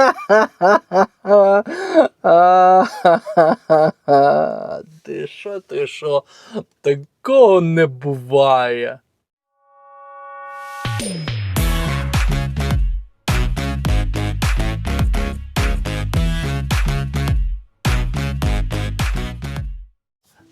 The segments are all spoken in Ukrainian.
Ти що, ти що?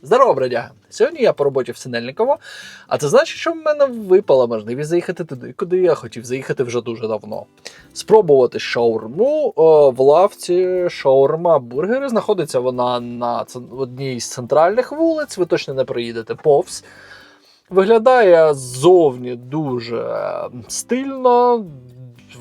Здорово, бродяга! Сьогодні я по роботі в Синельниково, а це значить, що в мене випала можливість заїхати туди, куди я хотів заїхати вже дуже давно. Спробувати шаурму в лавці шаурма бургери. Знаходиться вона на одній з центральних вулиць, ви точно не проїдете повз. Виглядає ззовні дуже е, стильно,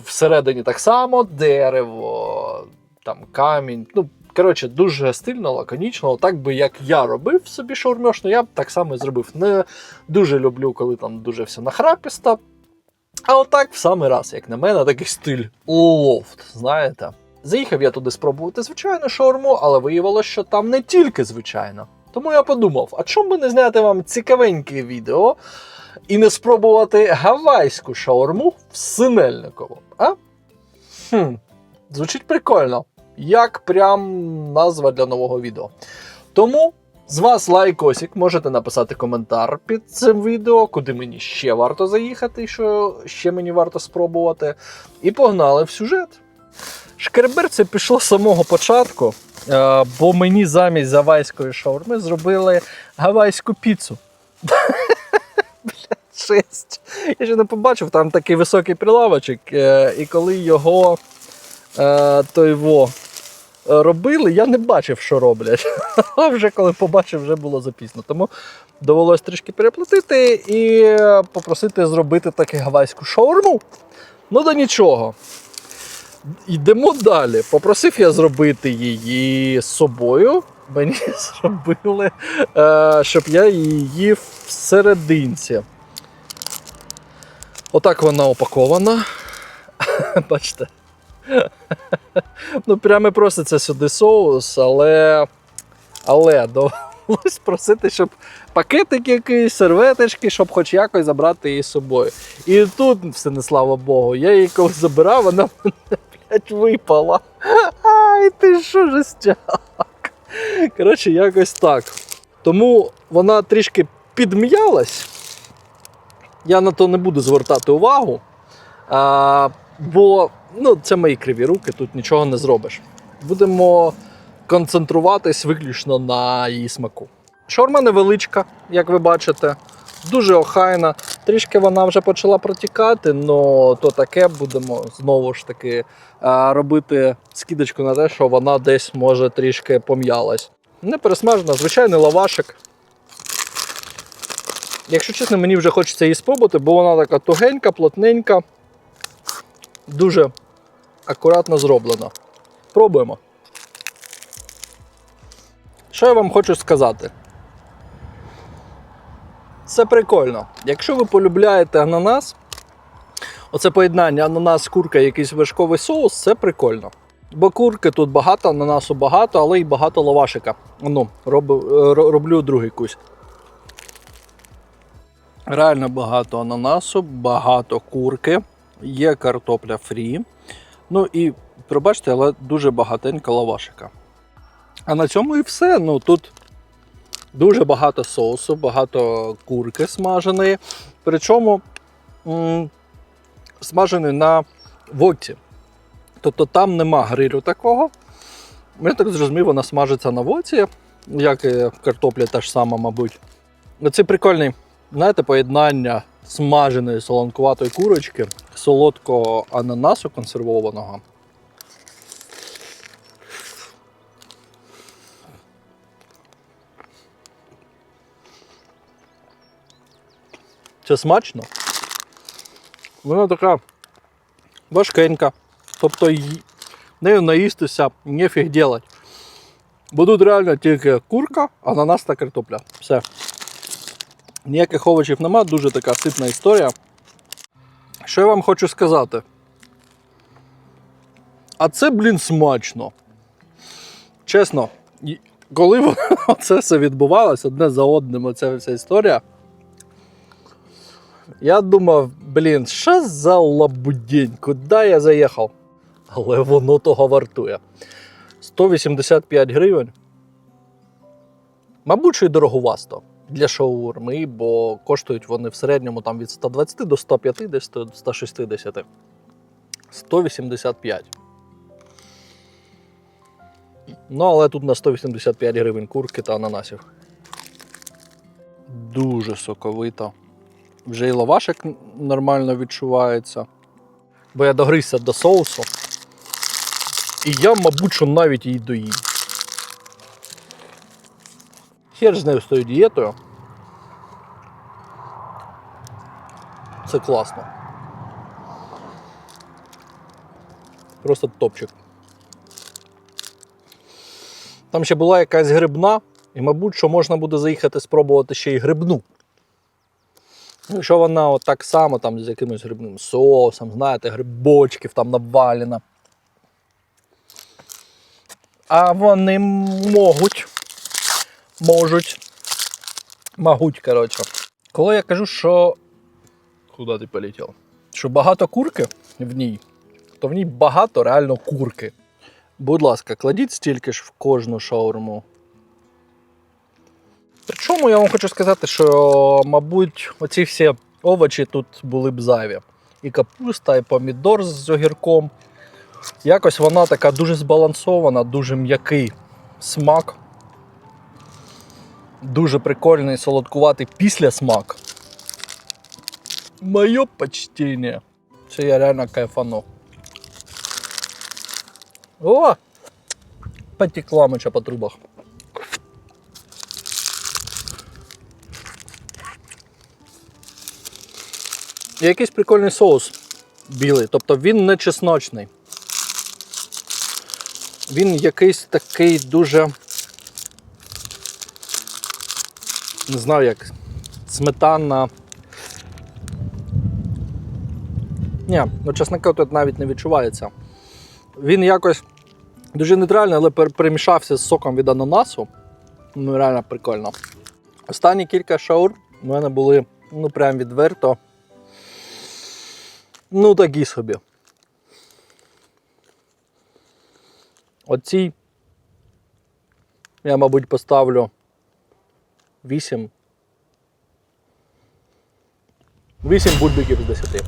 всередині так само дерево, там камінь. Ну, коротше, дуже стильно, лаконічно. Так би як я робив собі шаурмьошну, я б так само і зробив. Не дуже люблю, коли там дуже все нахрапісто. А отак в самий раз, як на мене, такий стиль лофт, знаєте. Заїхав я туди спробувати звичайну шаурму, але виявилося, що там не тільки звичайно. Тому я подумав, а чому би не зняти вам цікавеньке відео і не спробувати гавайську шаурму в Синельниково, а? Хм, звучить прикольно. Як прям назва для нового відео. Тому з вас лайкосик, можете написати коментар під цим відео, куди мені ще варто заїхати, що ще мені варто спробувати. І погнали в сюжет. Шкербер це пішло з самого початку, е, бо мені замість гавайської шаурми зробили гавайську піцу. Шесть. Я ще не побачив, там такий високий прилавочок, е, і коли його е, той во, робили, я не бачив, що роблять. А вже коли побачив, вже було запізно. Тому довелось трішки переплатити і е, попросити зробити таку гавайську шаурму. Ну да нічого. Йдемо далі. Попросив я зробити її з собою. Мені зробили, е, щоб я її їв всерединці. Отак вона упакована. Бачите. Ну, прямо проситься сюди соус, але. Але довелось просити, щоб пакетик якийсь, серветочки, щоб хоч якось забрати її з собою. І тут, все не слава Богу, я її коли забирав, вона мене, блядь, випала. Ай, ти що жестяк. Коротше, якось так. Тому вона трішки підм'ялась. Я на то не буду звертати увагу. А, бо ну, це мої криві руки, тут нічого не зробиш. Будемо концентруватись виключно на її смаку. Шаурма невеличка, як ви бачите, дуже охайна. Трішки вона вже почала протікати, але то таке будемо знову ж таки робити скидочку на те, що вона десь може трішки пом'ялась. Не пересмажена, звичайний лавашик. Якщо чесно, мені вже хочеться її спробувати, бо вона така тугенька, плотненька, дуже акуратно зроблена. Пробуємо. Що я вам хочу сказати? Це прикольно. Якщо ви полюбляєте ананас, оце поєднання ананас, курка, якийсь вершковий соус, це прикольно. Бо курки тут багато, ананасу багато, але й багато лавашика. Ну, роб, роблю другий кусь. Реально багато ананасу, багато курки, є картопля фрі. Ну і пробачте, але дуже багатенько лавашика. А на цьому і все. Ну тут дуже багато соусу, багато курки смаженої. Причому смажений на водці. Тобто там нема грилю такого. Я так зрозумів, вона смажиться на водці, як і картопля та ж сама, мабуть. Оце прикольний, знаєте, поєднання смаженої солонкуватої курочки, солодкого ананасу консервованого. Це смачно. Вона така важкенька. Тобто нею наїстися нефіг делать. Бо тут реально тільки курка, ананас та картопля. Все. Ніяких овочів нема, дуже така ситна історія. Що я вам хочу сказати? А це, блін, смачно. Чесно, коли це все відбувалося одне за одним, оця вся історія. Я думав, блін, що за лабудень, куди я заїхав? але воно того вартує. 185 гривень. Мабуть, що й дороговасто для шаурми, бо коштують вони в середньому там від 120 до 150 до 160. 185. Ну, але тут на 185 гривень курки та ананасів. Дуже соковито. Вже і лавашик нормально відчувається. Бо я догризся до соусу. І я, мабуть, що навіть її доїм. Хер з нею з тою дієтою. Це класно. Просто топчик. Там ще була якась грибна, і, мабуть, що можна буде заїхати спробувати ще й грибну. Якщо вона от так само там з якимось грибним соусом, знаєте, грибочків там навалена. А вони можуть. Можуть. Могуть, коротше. Коли я кажу, що. Куди ти полетів? Що багато курки в ній, то в ній багато реально курки. Будь ласка, кладіть стільки ж в кожну шаурму. Причому я вам хочу сказати, що, мабуть, оці всі овочі тут були б зайві. І капуста, і помідор з огірком. Якось вона така дуже збалансована, дуже м'який смак. Дуже прикольний солодкуватий після смак. Моє почтення. Це я реально кайфану. О! Потекла моча по трубах. І якийсь прикольний соус білий, тобто він не чесночний. Він якийсь такий дуже. Не знаю як. Сметана. Ні, ну чесника тут навіть не відчувається. Він якось дуже нейтральний, але перемішався з соком від ананасу. Ну, реально прикольно. Останні кілька шаурм у мене були, ну, прям відверто. Ну, такі собі. Оцій я, мабуть, поставлю 8. 8 бульбиків з 10.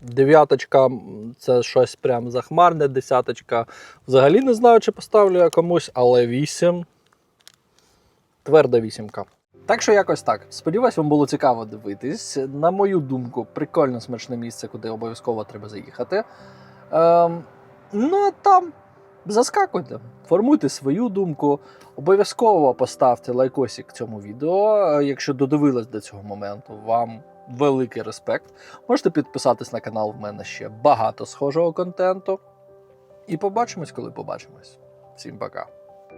Дев'яточка це щось прям захмарне, десяточка. Взагалі не знаю, чи поставлю я комусь, але 8. Тверда вісімка. Так що якось так. Сподіваюсь, вам було цікаво дивитись. На мою думку, прикольно смачне місце, куди обов'язково треба заїхати. Ем, ну а там заскакуйте, формуйте свою думку. Обов'язково поставте лайкосик цьому відео. Якщо додивились до цього моменту, вам великий респект. Можете підписатись на канал, в мене ще багато схожого контенту. І побачимось, коли побачимось. Всім пока.